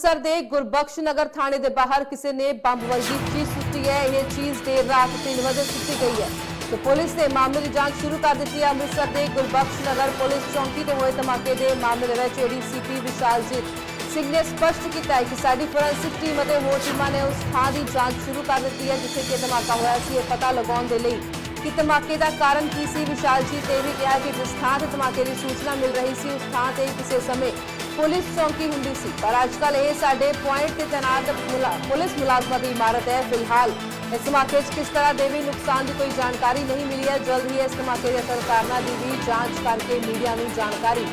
ਅੰਮ੍ਰਿਤਸਰ ਦੇ ਗੁਰਬਖਸ਼ ਨਗਰ ਥਾਣੇ ਦੇ ਬਾਹਰ ਕਿਸੇ ਨੇ ਬੰਬ ਵਰਗੀ ਚੀਜ਼ ਸੁੱਟੀ ਹੈ, ਇਹ ਚੀਜ਼ ਦੇਰ ਰਾਤ 3 ਵਜੇ ਸੁੱਟੀ ਗਈ ਹੈ। ਤੇ ਪੁਲਿਸ ਨੇ ਮਾਮਲੇ ਦੀ ਜਾਂਚ ਸ਼ੁਰੂ ਕਰ ਦਿੱਤੀ ਹੈ। ਅੰਮ੍ਰਿਤਸਰ ਦੇ ਗੁਰਬਖਸ਼ ਨਗਰ ਪੁਲਿਸ ਚੌਂਕੀ ਤੇ ਹੋਏ ਧਮਾਕੇ ਦੇ ਮਾਮਲੇ ਦੇ ਵਿੱਚ ਏਡੀਸੀਪੀ ਵਿਸ਼ਾਲਜੀਤ ਸਿੰਘ ਨੇ ਸਪਸ਼ਟ ਕੀਤਾ ਹੈ ਕਿ ਸਾਡੀ ਫੋਰੈਂਸਿਕ ਟੀਮ ਅਤੇ ਹੋਰ ਟੀਮਾਂ ਨੇ ਉਸ ਥਾਂ ਦੀ ਜਾਂਚ ਸ਼ੁਰੂ ਕਰ ਦਿੱਤੀ ਹੈ, ਜਿੱਥੇ ਕਿ ਇਹ ਧਮਾਕਾ ਹੋਇਆ ਸੀ। ਇਹ ਪਤਾ ਲਗਾਉਣ ਦੇ ਲਈ ਕਿ ਧਮਾਕੇ ਦਾ ਕਾਰਨ ਕੀ ਸੀ। ਵਿਸ਼ਾਲਜੀਤ ਨੇ ਵੀ ਕਿਹਾ ਕਿ ਜਿਸ ਥਾਂ ਤੇ ਧਮਾਕੇ ਦੀ ਸੂਚਨਾ ਮਿਲ ਰਹੀ ਸੀ, ਉਸ ਥਾਂ ਤੇ ਕਿਸੇ ਸਮੇਂ ਪੁਲਿਸ ਚੌਂਕੀ ਹੁੰਦੀ ਸੀ ਪਰ ਅੱਜਕੱਲ ਇਹ ਸਾਡੇ ਪੁਆਇੰਟ ਤੇ ਤੈਨਾਤ ਮੁਲਾ- ਪੁਲਿਸ ਮੁਲਾਜ਼ਮਾਂ ਦੀ ਇਮਾਰਤ ਹੈ ਫਿਲਹਾਲ ਇਸ ਧਮਾਕੇ 'ਚ ਕਿਸ ਤਰ੍ਹਾਂ ਦੇ ਵੀ ਨੁਕਸਾਨ ਦੀ ਕੋਈ ਜਾਣਕਾਰੀ ਨਹੀਂ ਮਿਲੀ ਹੈ ਜਲਦ ਹੀ ਇਸ ਧਮਾਕੇ ਦੇ ਅਸਲ ਕਾਰਨਾਂ ਦੀ ਵੀ ਜਾਂਚ ਕਰਕੇ ਮੀਡੀਆ ਨੂੰ ਜਾਣਕਾਰੀ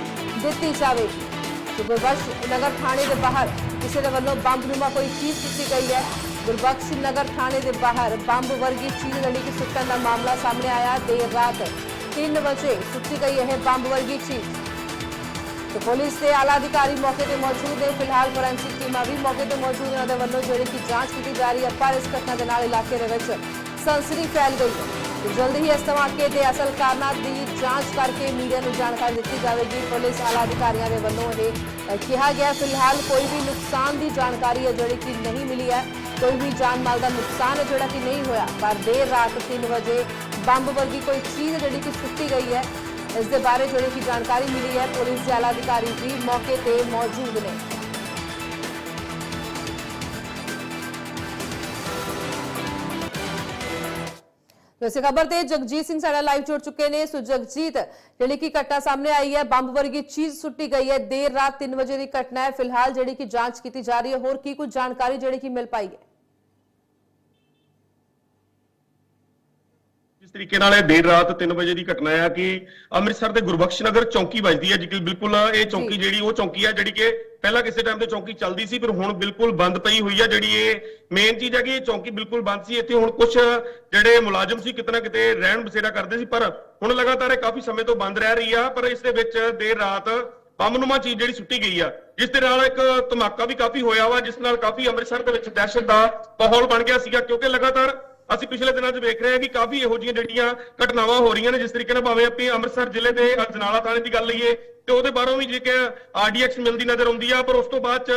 ਦਿੱਤੀ ਜਾਵੇਗੀ ਤੇ ਗੁਰਬਖਸ਼ ਨਗਰ ਥਾਣੇ ਦੇ ਬਾਹਰ ਕਿਸੇ ਦੇ ਵੱਲੋਂ ਬੰਬ ਨੁਮਾ ਕੋਈ ਚੀਜ਼ ਸੁੱਟੀ ਗਈ ਹੈ ਗੁਰਬਖਸ਼ ਨਗਰ ਥਾਣੇ ਦੇ ਬਾਹਰ ਬੰਬ ਵਰਗੀ ਚੀਜ਼ ਜਿਹੜੀ ਕਿ ਸੁੱਟਣ ਦਾ ਮਾਮਲਾ ਸਾਹਮਣੇ ਆਇਆ ਦੇਰ ਰਾਤ 3 ਵਜੇ ਸੁੱਟੀ ਗਈ ਇਹ ਬੰਬ ਵਰਗੀ ਚੀਜ਼ ਤੇ ਪੁਲਿਸ ਦੇ ਆਲਾ ਅਧਿਕਾਰੀ ਮੌਕੇ ਤੇ ਮੌਜੂਦ ਨੇ। ਫਿਲਹਾਲ ਫੋਰੈਂਸਿਕ ਟੀਮਾਂ ਵੀ ਮੌਕੇ ਤੇ ਮੌਜੂਦ ਨੇ। ਉਹਦੇ ਵੱਲੋਂ ਜਿਹੜੀ ਕਿ ਜਾਂਚ ਕੀਤੀ ਜਾ ਰਹੀ ਹੈ, ਪਰ ਇਸ ਘਟਨਾ ਦੇ ਨਾਲ ਇਲਾਕੇ ਦੇ ਵਿੱਚ ਸਨਸਨੀ ਫੈਲ ਗਈ। ਹੈ ਜਲਦੀ ਹੀ ਇਸ ਧਮਾਕੇ ਦੇ ਅਸਲ ਕਾਰਨਾਂ ਦੀ ਜਾਂਚ ਕਰਕੇ ਮੀਡੀਆ ਨੂੰ ਜਾਣਕਾਰੀ ਦਿੱਤੀ ਜਾਵੇਗੀ। ਪੁਲਿਸ ਆਲਾ ਅਧਿਕਾਰੀਆਂ ਦੇ ਵੱਲੋਂ ਇਹ ਕਿਹਾ ਗਿਆ ਫਿਲਹਾਲ ਕੋਈ ਵੀ ਨੁਕਸਾਨ ਦੀ ਜਾਣਕਾਰੀ ਹੈ, ਜਿਹੜੀ ਕਿ ਨਹੀਂ ਮਿਲੀ ਹੈ। ਕੋਈ ਵੀ ਜਾਨ ਮਾਲ ਦਾ ਨੁਕਸਾਨ ਹੈ, ਜਿਹੜਾ ਕਿ ਨਹੀਂ ਹੋਇਆ। ਪਰ ਦੇਰ ਰਾਤ 3 ਵਜੇ ਬੰਬ ਵਰਗੀ ਕੋਈ ਚੀਜ਼ ਜਿਹੜੀ ਕਿ ਸੁੱਟੀ ਗਈ ਹੈ ਇਸ ਦੇ ਬਾਰੇ ਜਿਹੜੀ ਕਿ ਜਾਣਕਾਰੀ ਮਿਲੀ ਹੈ ਪੁਲਿਸ ਦੇ ਆਲਾ ਅਧਿਕਾਰੀ ਵੀ ਮੌਕੇ ਤੇ ਮੌਜੂਦ ਨੇ ਵੈਸੇ ਖਬਰ ਤੇ ਜਗਜੀਤ ਸਿੰਘ ਸਾਡਾ ਲਾਈਵ ਜੁੜ ਚੁੱਕੇ ਨੇ ਸੋ ਜਗਜੀਤ ਜਿਹੜੀ ਕਿ ਘਟਨਾ ਸਾਹਮਣੇ ਆਈ ਹੈ ਬੰਬ ਵਰਗੀ ਚੀਜ਼ ਸੁੱਟੀ ਗਈ ਹੈ ਦੇਰ ਰਾਤ 3 ਵਜੇ ਦੀ ਘਟਨਾ ਹੈ ਫਿਲਹਾਲ ਜਿਹੜੀ ਕਿ ਜਾਂਚ ਕੀਤੀ ਜਾ ਰਹੀ ਹੈ ਹੋਰ ਕੀ ਕੁਝ ਜਾਣਕਾਰੀ ਜਿਹੜੀ ਕਿ ਮਿਲ ਪਾਈ ਹੈ ਜਿਸ ਤਰੀਕੇ ਨਾਲ ਇਹ ਦੇਰ ਰਾਤ 3 ਵਜੇ ਦੀ ਘਟਨਾ ਹੈ ਕਿ ਅੰਮ੍ਰਿਤਸਰ ਦੇ ਗੁਰਬਖਸ਼ ਨਗਰ ਚੌਂਕੀ ਵੱਜਦੀ ਹੈ ਜੀ ਬਿਲਕੁਲ ਇਹ ਚੌਂਕੀ। ਜਿਹੜੀ ਉਹ ਚੌਂਕੀ ਹੈ ਜਿਹੜੀ ਕਿ ਪਹਿਲਾਂ ਕਿਸੇ ਟਾਈਮ ਤੇ ਚੌਂਕੀ ਚੱਲਦੀ ਸੀ ਪਰ ਹੁਣ ਬਿਲਕੁਲ ਬੰਦ ਪਈ ਹੋਈ ਹੈ ਜਿਹੜੀ ਇਹ ਮੇਨ ਚੀਜ਼ ਹੈ ਕਿ ਇਹ ਚੌਂਕੀ ਬਿਲਕੁਲ ਬੰਦ ਸੀ ਇੱਥੇ ਹੁਣ ਕੁਝ ਜਿਹੜੇ ਮੁਲਾਜ਼ਮ ਸੀ ਕਿਤਨਾ ਕਿਤੇ ਰਹਿਣ ਬਸੇਰਾ ਕਰਦੇ ਸੀ ਪਰ ਹੁਣ ਲਗਾਤਾਰ ਇਹ ਕਾਫੀ ਸਮੇਂ ਤੋਂ ਬੰਦ ਰਹਿ ਰਹੀ ਆ ਪਰ ਇਸ ਦੇ ਵਿੱਚ ਦੇਰ ਰਾਤ ਬੰਬਨੁਮਾ ਚੀਜ਼ ਜਿਹੜੀ ਸੁੱਟੀ ਗਈ ਆ ਜਿਸ ਦੇ ਨਾਲ ਇੱਕ ਧਮਾਕਾ ਵੀ ਕਾਫੀ ਹੋਇਆ ਵਾ ਜਿਸ ਨਾਲ ਕਾਫੀ ਅੰਮ੍ਰਿਤਸਰ ਦੇ ਵਿੱਚ ਦਹਿਸ਼ਤ ਦਾ ਮਾਹੌਲ ਬਣ ਗਿਆ ਸੀਗਾ ਕਿਉਂਕਿ ਲਗਾਤਾਰ ਅਸੀਂ ਪਿਛਲੇ ਦਿਨਾਂ 'ਚ ਵੇਖ ਰਹੇ ਹਾਂ ਕਿ ਕਾਫੀ ਇਹੋ ਜਿਹੀਆਂ ਜਿਹੜੀਆਂ ਘਟਨਾਵਾਂ ਹੋ ਰਹੀਆਂ ਨੇ, ਜਿਸ ਤਰੀਕੇ ਨਾਲ ਭਾਵੇਂ ਆਪਾਂ ਅੰਮ੍ਰਿਤਸਰ ਜ਼ਿਲ੍ਹੇ ਦੇ ਅਜਨਾਲਾ ਥਾਣੇ ਦੀ ਗੱਲ ਲਈਏ ਤੇ ਉਹਦੇ ਬਾਹਰੋਂ ਵੀ ਜੇ ਕਿ ਆਰਡੀਐਕਸ ਮਿਲਦੀ ਨਜ਼ਰ ਆਉਂਦੀ ਆ, ਪਰ ਉਸ ਤੋਂ ਬਾਅਦ 'ਚ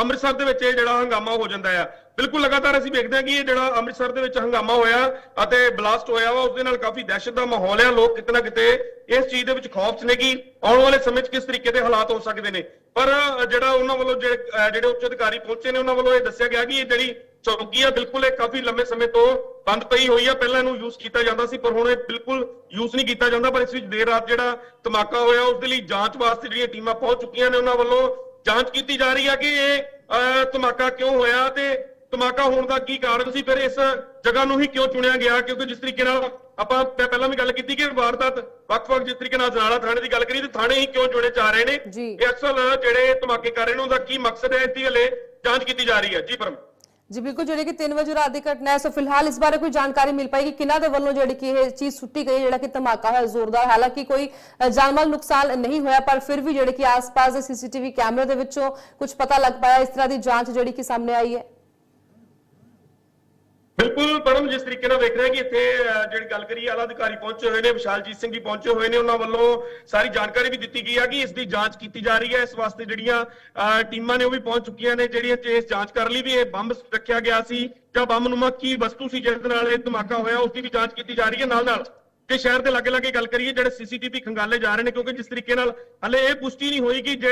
ਅੰਮ੍ਰਿਤਸਰ ਦੇ ਵਿੱਚ ਇਹ ਜਿਹੜਾ ਹੰਗਾਮਾ ਹੋ ਜਾਂਦਾ ਆ। ਬਿਲਕੁਲ ਲਗਾਤਾਰ ਅਸੀਂ ਵੇਖਦੇ ਹਾਂ ਕਿ ਇਹ ਜਿਹੜਾ ਅੰਮ੍ਰਿਤਸਰ ਦੇ ਵਿੱਚ ਹੰਗਾਮਾ ਹੋਇਆ ਅਤੇ ਬਲਾਸਟ ਹੋਇਆ ਵਾ ਉਸ ਦੇ ਨਾਲ ਕਾਫੀ ਦਹਿਸ਼ਤ ਦਾ ਮਾਹੌਲ ਆ, ਲੋਕ ਕਿਤੇ ਨਾ ਕਿਤੇ ਇਸ ਚੀਜ਼ ਦੇ ਵਿੱਚ ਖੌਫ 'ਚ ਨੇ ਕਿ ਆਉਣ ਵਾਲੇ ਸਮੇਂ 'ਚ ਕਿਸ ਤਰੀਕੇ ਦੇ ਹਾਲਾਤ ਹੋ ਸਕਦੇ ਨੇ। ਪਰ ਜਿਹੜਾ ਉਹਨਾਂ ਵੱਲੋਂ ਜਿਹੜੇ ਜਿਹੜੇ ਉੱਚ ਅਧਿਕਾਰੀ ਪਹੁੰਚੇ ਨੇ, ਉਹਨਾਂ ਵੱਲੋਂ ਇਹ ਦੱਸਿਆ ਗਿਆ ਕਿ ਇਹ ਜਿਹੜੀ ਚੌਕੀ ਆ ਬਿਲਕੁਲ ਇਹ ਕਾਫੀ ਲੰਮੇ ਸਮੇਂ ਤੋਂ ਬੰਦ ਪਈ ਹੋਈ ਆ। ਪਹਿਲਾਂ ਇਹਨੂੰ ਯੂਜ਼ ਕੀਤਾ ਜਾਂਦਾ ਸੀ ਪਰ ਹੁਣ ਇਹ ਬਿਲਕੁਲ ਯੂਜ਼ ਨਹੀਂ ਕੀਤਾ ਜਾਂਦਾ। ਪਰ ਇਸ ਵਿੱਚ ਦੇਰ ਰਾਤ ਜਿਹੜਾ ਧਮਾਕਾ ਹੋਇਆ ਉਸ ਦੇ ਲਈ ਜਾਂਚ ਵਾਸਤੇ ਜਿਹੜੀਆਂ ਟੀਮਾਂ ਪਹੁੰਚ ਚੁੱਕੀਆਂ ਨੇ ਉਹਨਾਂ ਵੱਲੋਂ ਜਾਂਚ ਕੀਤੀ ਜਾ ਰਹੀ ਆ ਕਿ ਇਹ ਧਮਾਕਾ ਕਿਉਂ ਹੋਇਆ ਤੇ ਧਮਾਕਾ ਹੋਣ ਦਾ ਕੀ ਕਾਰਨ ਸੀ? ਫਿਰ ਇਸ ਜਗ੍ਹਾ ਨੂੰ ਹੀ ਕਿਉਂ ਚੁਣਿਆ ਗਿਆ? ਕਿਉਂਕਿ ਜਿਸ ਤਰੀਕੇ ਨਾਲ ਆਪਾਂ ਪਹਿਲਾਂ ਵੀ ਗੱਲ ਕੀਤੀ ਕਿ ਵਾਰਦਾਤ ਵੱਖ-ਵੱਖ ਜਿਸ ਤਰੀਕੇ ਨਾਲ ਜਨਾਲਾ ਥਾਣੇ ਦੀ ਗੱਲ ਕਰੀ ਤੇ ਥਾਣੇ ਹੀ ਕਿਉਂ ਚੁਣੇ ਜਾ ਰਹੇ ਨੇ। ਇਹ ਅਸਲ ਜਿਹੜੇ ਧਮਾਕੇ ਕਰ ਰਹੇ ਨੇ ਉਹਦਾ ਕੀ ਮਕਸਦ ਹੈ? ਇਸ ਦੀ ਹਲੇ ਜਾਂਚ ਕੀਤੀ ਜਾ ਰਹੀ ਹੈ। ਜੀ ਪਰਮ। ਜੀ ਬਿਲਕੁਲ ਜਿਹੜੀ ਕਿ 3 ਵਜੇ ਰਾਤ ਦੀ ਘਟਨਾ ਹੈ ਸੋ ਫਿਲਹਾਲ ਇਸ ਬਾਰੇ ਕੋਈ ਜਾਣਕਾਰੀ ਮਿਲ ਪਾਈ ਕਿ ਕਿਹਨਾਂ ਦੇ ਵੱਲੋਂ ਜਿਹੜੀ ਕਿ ਇਹ ਚੀਜ਼ ਸੁੱਟੀ ਗਈ ਹੈ, ਜਿਹੜਾ ਕਿ ਧਮਾਕਾ ਹੋਇਆ ਜ਼ੋਰਦਾਰ। ਹਾਲਾਂਕਿ ਕੋਈ ਅ, ਜਾਨਮਾਲ ਨੁਕਸਾਨ ਨਹੀਂ ਹੋਇਆ ਪਰ ਫਿਰ ਵੀ ਜਿਹੜੇ ਕਿ ਆਸ-ਪਾਸ ਦੇ ਸੀਸੀਟੀਵੀ ਕੈਮਰੇ ਦੇ ਵਿੱਚੋਂ ਕੁਝ ਪਤਾ ਲੱਗ ਪਾਇਆ ਇਸ ਤਰ੍ਹਾਂ ਦੀ ਜਾਂਚ ਜਿਹੜੀ ਕਿ ਸਾਹਮਣੇ ਆਈ ਹੈ। ਬਿਲਕੁਲ ਪਰਮ ਜਿਸ ਤਰੀਕੇ ਨਾਲ ਵੇਖ ਰਹੇ ਕਿ ਇੱਥੇ ਜਿਹੜੀ ਗੱਲ ਕਰੀ ਆਲਾ ਅਧਿਕਾਰੀ ਪਹੁੰਚੇ ਹੋਏ ਨੇ ਵਿਸ਼ਾਲਜੀਤ ਸਿੰਘ ਜੀ ਪਹੁੰਚੇ ਹੋਏ ਨੇ ਉਹਨਾਂ ਵੱਲੋਂ ਸਾਰੀ ਜਾਣਕਾਰੀ ਵੀ ਦਿੱਤੀ ਗਈ ਹੈ ਕਿ ਇਸ ਦੀ ਜਾਂਚ ਕੀਤੀ ਜਾ ਰਹੀ ਹੈ। ਇਸ ਵਾਸਤੇ ਜਿਹੜੀਆਂ ਅਹ, ਟੀਮਾਂ ਨੇ ਉਹ ਵੀ ਪਹੁੰਚ ਚੁੱਕੀਆਂ ਨੇ ਜਿਹੜੀਆਂ ਇਸ ਜਾਂਚ ਕਰ ਲਈ ਵੀ ਇਹ ਬੰਬ ਰੱਖਿਆ ਗਿਆ ਸੀ। ਜਾਂ ਬੰਬ ਨੂਮਾ ਕੀ ਵਸਤੂ ਸੀ ਜਿਸ ਨਾਲ ਇਹ ਧਮਾਕਾ ਹੋਇਆ ਉਸ ਦੀ ਵੀ ਜਾਂਚ ਕੀਤੀ ਜਾ ਰਹੀ ਹੈ ਨਾਲ ਨਾਲ ਜੇ ਸ਼ਹਿਰ ਦੇ ਲਾਗੇ ਲਾਗੇ ਗੱਲ ਕਰੀਏ ਜਿਹੜੇ ਸੀਸੀਟੀਵੀ ਖੰਗਾਲੇ ਜਾ ਰਹੇ ਨੇ ਕਿਉਂਕਿ ਜਿਸ ਤਰੀਕੇ ਨਾਲ ਹਲੇ ਇਹ ਪੁਸ਼ਟੀ ਨਹੀਂ ਹੋਈ ਕਿ ਜੇ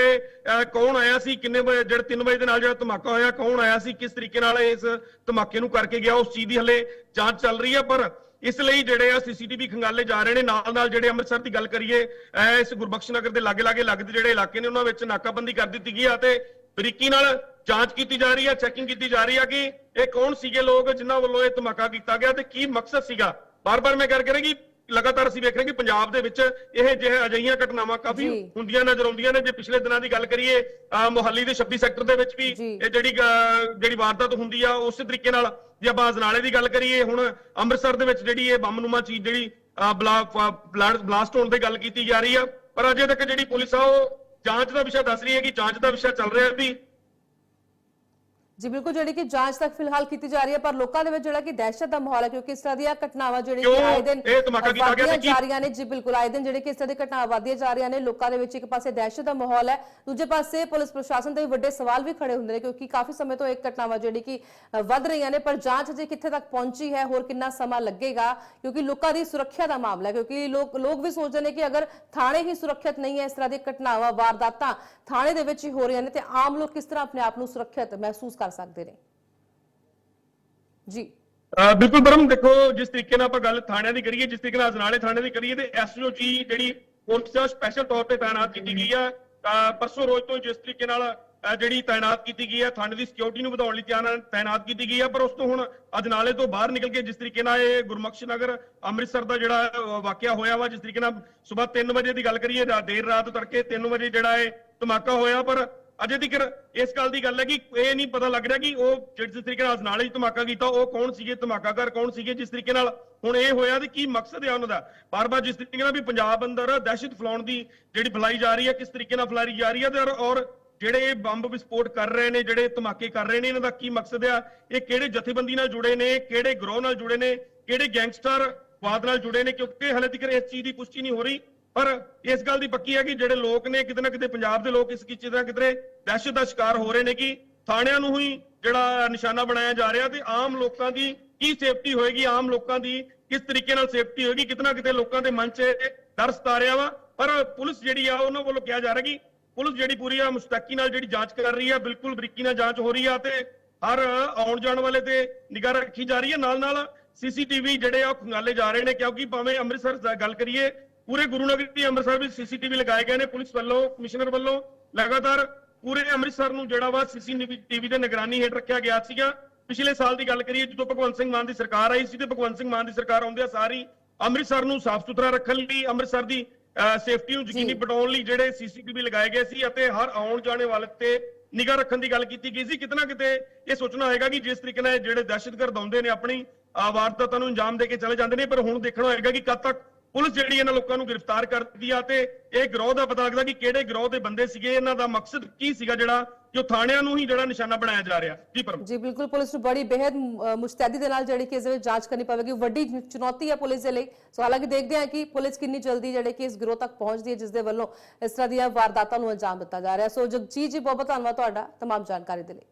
ਕੌਣ ਆਇਆ ਸੀ ਕਿੰਨੇ ਵਜੇ ਜਿਹੜੇ 3 ਵਜੇ ਦੇ ਨਾਲ ਜਿਹੜਾ ਧਮਾਕਾ ਹੋਇਆ ਕੌਣ ਆਇਆ ਸੀ ਕਿਸ ਤਰੀਕੇ ਨਾਲ ਇਸ ਧਮਾਕੇ ਨੂੰ ਕਰਕੇ ਗਿਆ ਉਸ ਚੀਜ਼ ਦੀ ਹਲੇ ਜਾਂਚ ਚੱਲ ਰਹੀ ਹੈ ਪਰ ਇਸ ਲਈ ਜਿਹੜੇ ਆ ਸੀਸੀਟੀਵੀ ਖੰਗਾਲੇ ਜਾ ਰਹੇ ਨੇ ਨਾਲ ਨਾਲ ਜਿਹੜੇ ਅੰਮ੍ਰਿਤਸਰ ਦੀ ਗੱਲ ਕਰੀਏ ਅਹ, ਇਸ ਗੁਰਬਖਸ਼ ਨਗਰ ਦੇ ਲਾਗੇ ਲਾਗੇ ਲੱਗਦੇ ਜਿਹੜੇ ਇਲਾਕੇ ਨੇ ਉਹਨਾਂ ਵਿੱਚ ਨਾਕਾਬੰਦੀ ਕਰ ਦਿੱਤੀ ਗਈ ਆ ਤੇ ਬਰੀਕੀ ਨਾਲ ਜਾਂਚ ਕੀਤੀ ਜਾ ਰਹੀ ਹੈ ਚੈਕਿੰਗ ਕੀਤੀ ਜਾ ਰਹੀ ਹੈ ਕਿ ਇਹ ਕੌਣ ਸੀਗੇ ਲੋਕ ਜਿਨ੍ਹਾਂ ਵੱਲੋਂ ਇਹ ਧਮਾਕਾ ਕੀਤਾ ਗਿਆ ਤੇ ਕੀ ਮਕਸਦ ਸੀਗਾ? ਬਾਰ-ਬਾਰ ਮੈਂ ਗੱਲ ਕਰਾਂ ਕਿ ਲਗਾਤਾਰ ਅਸੀਂ ਵੇਖ ਰਹੇ ਹਾਂ ਕਿ ਪੰਜਾਬ ਦੇ ਵਿੱਚ ਇਹ ਜਿਹੇ ਅਜਿਹੀਆਂ ਘਟਨਾਵਾਂ ਕਾਫੀ। ਹੁੰਦੀਆਂ ਨਜ਼ਰ ਆਉਂਦੀਆਂ ਨੇ ਜੇ ਪਿਛਲੇ ਦਿਨਾਂ ਦੀ ਗੱਲ ਕਰੀਏ ਮੁਹੱਲੀ ਦੇ 26 ਸੈਕਟਰ ਦੇ ਵਿੱਚ ਵੀ। ਇਹ ਜਿਹੜੀ ਜਿਹੜੀ ਵਾਰਦਾਤ ਹੁੰਦੀ ਆ ਉਸੇ ਤਰੀਕੇ ਨਾਲ ਜੇ ਆਪਾਂ ਅਜਨਾਲੇ ਦੀ ਗੱਲ ਕਰੀਏ ਹੁਣ ਅੰਮ੍ਰਿਤਸਰ ਦੇ ਵਿੱਚ ਜਿਹੜੀ ਇਹ ਬੰਬ ਨੂਮਾ ਚੀਜ਼ ਜਿਹੜੀ ਬਲਾਸਟ ਹੋਣ ਦੀ ਗੱਲ ਕੀਤੀ ਜਾ ਰਹੀ ਆ ਪਰ ਅਜੇ ਤੱਕ ਜਿਹੜੀ ਪੁਲਿਸ ਆ ਉਹ ਜਾਂਚ ਦਾ ਵਿਸ਼ਾ ਦੱਸ ਰਹੀ ਹੈ ਕਿ ਜਾਂਚ ਦਾ ਵਿਸ਼ਾ ਚੱਲ ਰਿਹਾ ਵੀ ਜੀ ਬਿਲਕੁਲ ਜਿਹੜੀ ਕਿ ਜਾਂਚ ਤੱਕ ਫਿਲਹਾਲ ਕੀਤੀ ਜਾ ਰਹੀ ਹੈ ਪਰ ਲੋਕਾਂ ਦੇ ਵਿੱਚ ਜਿਹੜਾ ਕਿ ਦਹਿਸ਼ਤ ਦਾ ਮਾਹੌਲ ਹੈ ਕਿਉਂਕਿ ਇਸ ਤਰ੍ਹਾਂ ਦੀਆਂ ਘਟਨਾਵਾਂ ਜਿਹੜੀ ਕਿ ਆਏ ਦਿਨ ਇਹ ਧਮਾਕਾ ਕੀਤਾ ਗਿਆ ਵੱਧਦੀਆਂ ਸੀ? ਜਾ ਰਹੀਆਂ ਨੇ? ਜੀ ਬਿਲਕੁਲ ਆਏ ਦਿਨ ਜਿਹੜੇ ਕਿ ਇਸ ਤਰ੍ਹਾਂ ਦੀ ਘਟਨਾਵਾਂ ਵੱਧਦੀਆਂ ਜਾ ਰਹੀਆਂ ਨੇ ਲੋਕਾਂ ਦੇ ਵਿੱਚ ਇੱਕ ਪਾਸੇ ਦਹਿਸ਼ਤ ਦਾ ਮਾਹੌਲ ਹੈ ਦੂਜੇ ਪਾਸੇ ਪੁਲਿਸ ਪ੍ਰਸ਼ਾਸਨ ਤੇ ਵੱਡੇ ਸਵਾਲ ਵੀ ਖੜੇ ਹੁੰਦੇ ਨੇ ਕਿਉਂਕਿ ਕਾਫੀ ਸਮੇਂ ਤੋਂ ਇਹ ਘਟਨਾਵਾਂ ਜਿਹੜੀ ਕਿ ਵੱਧ ਰਹੀਆਂ ਨੇ ਪਰ ਜਾਂਚ ਅਜੇ ਕਿੱਥੇ ਤੱਕ ਪਹੁੰਚੀ ਹੈ ਹੋਰ ਕਿੰਨਾ ਸਮਾਂ ਲੱਗੇਗਾ? ਕਿਉਂਕਿ ਲੋਕਾਂ ਦੀ ਸੁਰੱਖਿਆ ਦਾ ਮਾਮਲਾ ਹੈ ਕਿਉਂਕਿ ਲੋਕ ਲੋਕ ਵੀ ਸੋਚਦੇ ਨੇ ਕਿ ਅਗਰ ਥਾਣੇ ਹੀ ਸੁਰੱਖਿਅਤ ਨਹੀਂ ਹੈ ਇਸ ਤਰ੍ਹਾਂ ਦੀ ਘਟਨਾਵਾਂ ਵਾਰਦਾਤਾਂ ਥਾਣੇ ਦੇ ਵਿੱਚ ਹੀ ਹੋ ਰਹੀਆਂ ਨੇ ਤੇ ਆਮ ਲੋਕ ਕਿਸ ਤਰ੍ਹਾਂ ਆਪਣੇ ਆਪ ਨੂੰ ਸੁਰੱਖਿਅਤ ਮਹਿਸੂਸ ਕਰ ਸਕਦੇ ਨੇ। ਜੀ। ਬਿਲਕੁਲ ਬਰਮ ਦੇਖੋ, ਜਿਸ ਤਰੀਕੇ ਨਾਲ ਆਪਾਂ ਗੱਲ ਥਾਣਿਆਂ ਦੀ ਕਰੀਏ, ਜਿਸ ਤਰੀਕੇ ਨਾਲ ਅਜਨਾਲੇ ਥਾਣੇ ਦੀ ਕਰੀਏ, ਤੇ ਐਸਓਜੀ ਜਿਹੜੀ ਪੁਲਿਸ ਸਪੈਸ਼ਲ ਤੌਰ ਤੇ ਤਾਇਨਾਤ ਕੀਤੀ ਗਈ ਆ। ਪਰਸੋਂ ਰੋਜ਼ ਤੋਂ ਜਿਸ ਤਰੀਕੇ ਨਾਲ ਜਿਹੜੀ ਤਾਇਨਾਤ ਕੀਤੀ ਗਈ ਹੈ ਥਾਣੇ ਦੀ ਸਿਕਿਉਰਿਟੀ ਨੂੰ ਵਧਾਉਣ ਲਈ ਤਾਇਨਾਤ ਕੀਤੀ ਗਈ ਹੈ ਪਰ ਉਸ ਤੋਂ ਹੁਣ ਅਜਨਾਲੇ ਤੋਂ ਬਾਹਰ ਨਿਕਲ ਕੇ ਜਿਸ ਤਰੀਕੇ ਨਾਲ ਇਹ ਗੁਰਮਖਸ਼ ਨਗਰ, ਅੰਮ੍ਰਿਤਸਰ ਦਾ ਜਿਹੜਾ ਵਾਕਿਆ ਹੋਇਆ ਵਾ, ਜਿਸ ਤਰੀਕੇ ਨਾਲ ਸਵੇਰ 3 ਵਜੇ ਦੀ ਗੱਲ ਕਰੀਏ ਦੇਰ ਰਾਤ ਤੜਕੇ 3 ਵਜੇ ਜਿਹੜਾ ਇਹ ਧਮਾਕਾ ਹੋਇਆ, ਪਰ ਅਜੇ ਤੱਕ ਇਸ ਗੱਲ ਦੀ ਗੱਲ ਹੈ ਕਿ ਇਹ ਨਹੀਂ ਪਤਾ ਲੱਗ ਰਿਹਾ ਕਿ ਉਹ ਜਿਸ ਤਰੀਕੇ ਨਾਲ ਅਜਨਾਲੇ 'ਚ ਧਮਾਕਾ ਕੀਤਾ, ਉਹ ਕੌਣ ਸੀਗੇ ਧਮਾਕਾਕਾਰ, ਕੌਣ ਸੀਗੇ, ਜਿਸ ਤਰੀਕੇ ਨਾਲ ਹੁਣ ਇਹ ਹੋਇਆ ਤੇ ਕੀ ਮਕਸਦ ਹੈ ਉਹਨਾਂ ਦਾ? ਬਾਰ-ਬਾਰ ਜਿਸ ਤਰੀਕੇ ਨਾਲ ਵੀ ਪੰਜਾਬ ਅੰਦਰ ਦਹਿਸ਼ਤ ਫੈਲਾਉਣ ਦੀ ਜਿਹੜੀ ਫੈਲਾਈ ਜਾ ਰਹੀ ਹੈ, ਕਿਸ ਤਰੀਕੇ ਨਾਲ ਫੈਲਾਈ ਜਾ ਰਹੀ ਹੈ ਤੇ ਔਰ- ਜਿਹੜੇ ਇਹ ਬੰਬ ਵਿਸਫੋਟ ਕਰ ਰਹੇ ਨੇ, ਜਿਹੜੇ ਧਮਾਕੇ ਕਰ ਰਹੇ ਨੇ, ਇਹਨਾਂ ਦਾ ਕੀ ਮਕਸਦ ਆ ਇਹ ਕਿਹੜੇ ਜਥੇਬੰਦੀ ਨਾਲ ਜੁੜੇ ਨੇ, ਕਿਹੜੇ ਗਰੋਹ ਨਾਲ ਜੁੜੇ ਨੇ, ਕਿਹੜੇ ਗੈਂਗਸਟਰ ਵਾਦ ਨਾਲ ਜੁੜੇ ਨੇ? ਕਿਉਂਕਿ ਹਲੇ ਤੱਕ ਇਸ ਚੀਜ਼ ਦੀ ਪੁਸ਼ਟੀ ਨਹੀਂ ਹੋ ਰਹੀ। ਪਰ ਇਸ ਗੱਲ ਦੀ ਪੱਕੀ ਹੈ ਕਿ ਜਿਹੜੇ ਲੋਕ ਨੇ, ਕਿਤੇ ਨਾ ਕਿਤੇ ਪੰਜਾਬ ਦੇ ਲੋਕ ਇਸ ਕਿਤੇ ਨਾ ਕਿਤੇ ਦਹਿਸ਼ਤ ਦਾ ਸ਼ਿਕਾਰ ਹੋ ਰਹੇ ਨੇ ਕਿ ਥਾਣਿਆਂ ਨੂੰ ਹੀ ਜਿਹੜਾ ਨਿਸ਼ਾਨਾ ਬਣਾਇਆ ਜਾ ਰਿਹਾ ਤੇ ਆਮ ਲੋਕਾਂ ਦੀ ਕੀ ਸੇਫਟੀ ਹੋਏਗੀ, ਆਮ ਲੋਕਾਂ ਦੀ ਕਿਸ ਤਰੀਕੇ ਨਾਲ ਸੇਫਟੀ ਹੋਏਗੀ ਕਿਤਨਾ ਕਿਤੇ ਲੋਕਾਂ ਦੇ ਮਨ 'ਚ ਇਹ ਡਰ ਸਤਾ ਰਿਹਾ ਵਾ। ਪਰ ਪੁਲਿਸ ਜਿਹੜੀ ਆ, ਉਹਨਾਂ ਵੱਲੋਂ ਕਿਹਾ ਜਾ ਰਿਹਾ ਕਿ ਪੁਲਿਸ ਜਿਹੜੀ ਪੂਰੀ ਆ, ਮੁਸਤਕੀ ਨਾਲ ਜਿਹੜੀ ਜਾਂਚ ਕਰ ਰਹੀ ਆ, ਬਿਲਕੁਲ ਬਰੀਕੀ ਨਾਲ ਜਾਂਚ ਹੋ ਰਹੀ ਆ ਤੇ ਹਰ ਆਉਣ ਜਾਣ ਵਾਲੇ ਤੇ ਨਿਗਾਹ ਰੱਖੀ ਜਾ ਰਹੀ ਹੈ ਨਾਲ ਨਾਲ ਸੀਸੀਟੀਵੀ ਜਿਹੜੇ ਆ, ਉਹ ਖੰਗਾਲੇ ਜਾ ਰਹੇ ਨੇ ਕਿਉਂਕਿ ਭਾਵੇਂ ਅੰਮ੍ਰਿਤਸਰ ਗੱਲ ਕਰੀਏ ਪੂਰੇ ਗੁਰੂ ਨਗਰ ਦੀ ਅੰਮ੍ਰਿਤਸਰ ਵਿੱਚ ਸੀਸੀਟੀਵੀ ਲਗਾਏ ਗਏ ਨੇ ਪੁਲਿਸ ਵੱਲੋਂ ਕਮਿਸ਼ਨਰ ਵੱਲੋਂ ਲਗਾਤਾਰ ਪੂਰੇ ਅੰਮ੍ਰਿਤਸਰ ਨੂੰ ਜਿਹੜਾ ਵਾ ਸੀਸੀਟੀਵੀ ਦੇ ਨਿਗਰਾਨੀ ਹੇਠ ਰੱਖਿਆ ਗਿਆ ਸੀਗਾ। ਪਿਛਲੇ ਸਾਲ ਦੀ ਗੱਲ ਕਰੀਏ ਜਦੋਂ ਭਗਵੰਤ ਸਿੰਘ ਮਾਨ ਦੀ ਸਰਕਾਰ ਆਈ ਸੀ ਤੇ ਭਗਵੰਤ ਸਿੰਘ ਮਾਨ ਦੀ ਸਰਕਾਰ ਆਉਂਦਿਆਂ ਸਾਰੀ ਅੰਮ੍ਰਿਤਸਰ ਨੂੰ ਸਾਫ਼ ਸੁਥਰਾ ਰੱਖਣ ਲਈ ਅੰਮ੍ਰਿਤਸਰ ਦੀ ਸੇਫਟੀ ਨੂੰ ਯਕੀਨੀ ਬਣਾਉਣ ਲਈ ਜਿਹੜੇ ਸੀਸੀਟੀਵੀ ਲਗਾਏ ਗਏ ਸੀ ਅਤੇ ਹਰ ਆਉਣ ਜਾਣੇ ਵਾਲੇ ਤੇ ਨਿਗਾਹ ਰੱਖਣ ਦੀ ਗੱਲ ਕੀਤੀ ਗਈ ਸੀ। ਕਿਤਨਾ ਕਿਤੇ ਇਹ ਸੋਚਣਾ ਹੋਏਗਾ ਕਿ ਜਿਸ ਤਰੀਕੇ ਨਾਲ ਜਿਹੜੇ ਦਹਿਸ਼ਤਗਰਦ ਆਉਂਦੇ ਨੇ ਆਪਣੀ ਵਾਰਦਾਤਾਂ ਨੂੰ ਅੰਜਾਮ ਦੇ ਕੇ ਚਲੇ ਜਾਂਦੇ ਨੇ ਪਰ ਹੁਣ ਦੇਖਣਾ ਹੋਏਗਾ ਕਿ ਕਦ ਤੱਕ ਪੁਲਿਸ ਜਿਹੜੀ ਇਹਨਾਂ ਲੋਕਾਂ ਨੂੰ ਗ੍ਰਿਫਤਾਰ ਕਰਦੀ ਆ ਤੇ ਇਹ ਗਰੋਹ ਦਾ ਪਤਾ ਲੱਗਦਾ ਕਿ ਕਿਹੜੇ ਗਰੋਹ ਦੇ ਬੰਦੇ ਸੀਗੇ, ਇਹਨਾਂ ਦਾ ਮਕਸਦ ਕੀ ਸੀਗਾ ਜਿਹੜਾ ਜੋ ਥਾਣਿਆਂ ਨੂੰ ਹੀ ਜਿਹੜਾ ਨਿਸ਼ਾਨਾ ਬਣਾਇਆ ਜਾ ਰਿਹਾ। ਜੀ ਪਰਮ। ਜੀ ਬਿਲਕੁਲ, ਪੁਲਿਸ ਨੂੰ ਬੜੀ ਬੇहद ਮੁਸਤੈਦੀ ਦੇ ਨਾਲ ਜਿਹੜੀ ਕਿ ਵਿੱਚ ਜਾਂਚ ਕਰਨੀ ਪਵੇਗੀ। ਵੱਡੀ ਚੁਣੌਤੀ ਹੈ ਪੁਲਿਸ ਦੇ ਲਈ। ਸੋ ਹਾਲਾਂਕਿ ਦੇਖਦੇ ਹਾਂ ਕਿ ਪੁਲਿਸ ਕਿੰਨੀ ਜਲਦੀ ਜਿਹੜੇ ਕਿ ਇਸ ਗਿਰੋਹ ਤੱਕ ਪਹੁੰਚਦੀ ਹੈ, ਜਿਸ ਦੇ ਵੱਲੋਂ ਇਸ ਤਰ੍ਹਾਂ ਦੀਆਂ ਵਾਰਦਾਤਾਂ ਨੂੰ ਅੰਜਾਮ ਦਿੱਤਾ ਜਾ ਰਿਹਾ। ਸੋ ਜਗਜੀਤ ਜੀ ਬਹੁਤ ਬਹੁਤ ਧੰਨਵਾਦ ਤੁਹਾਡਾ तमाम ਜਾਣਕਾਰੀ ਦੇ ਲਈ।